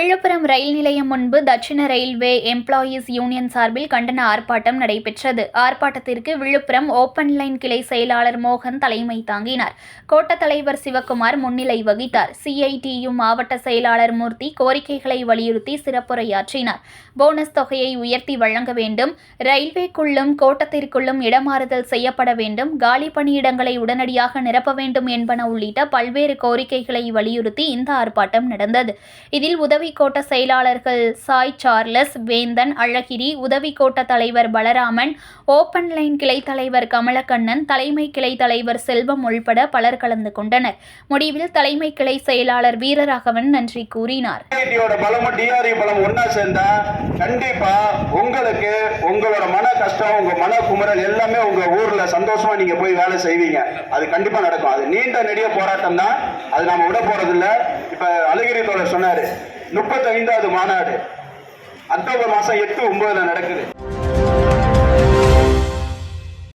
very Villupuram ரயில் நிலையம் முன்பு தட்சிண railway employees union சார்பில் கண்டன ஆர்ப்பாட்டம் நடைபெற்றது. ஆர்ப்பாட்டத்திற்கு விழுப்புரம் ஓப்பன் லைன் கிளை செயலாளர் மோகன் தலைமை தாங்கினார். கோட்ட தலைவர் சிவக்குமார் முன்னிலை வகித்தார். சிஐடியு மாவட்ட செயலாளர் மூர்த்தி கோரிக்கைகளை வலியுறுத்தி சிறப்புரையாற்றினார். போனஸ் தொகையை உயர்த்தி வழங்க வேண்டும். ரயில்வேக்குள்ளும் கோட்டத்திற்குள்ளும் இடமாறுதல் செய்யப்பட வேண்டும். காலி பணியிடங்களை உடனடியாக நிரப்ப வேண்டும் என்பன உள்ளிட்ட பல்வேறு கோரிக்கைகளை வலியுறுத்தி இந்த ஆர்ப்பாட்டம் நடந்தது. இதில் உதவி கோட்ட செயலாளர்கள் சாய் சார்லஸ் வேந்தன் அழகிரி உதவி கோட்ட தலைவர் பலராமன் ஓப்பன் லைன் கிளை தலைவர் கமலக்கண்ணன் தலைமை கிளை தலைவர் செல்வம் உள்பட பலர் கலந்து கொண்டனர். முடிவில் தலைமை கிளை செயலாளர் வீரராகவன் நன்றி கூறினார். உங்களுக்கு உங்களோட மன கஷ்டம் உங்க மன குமரல் எல்லாமே உங்க ஊர்ல சந்தோஷமா நீங்க போய் வேலை செய்வீங்க. அது கண்டிப்பா நடக்கும். அது நீண்ட நெடிய போராட்டம் தான் அது நம்ம விட போறது இல்ல இப்ப அழகிரி தோழர் சொன்னாரு முப்பத்தைந்தாவது மாநாடு. அக்டோபர் மாசம் எட்டு ஒன்பதுல நடக்குது.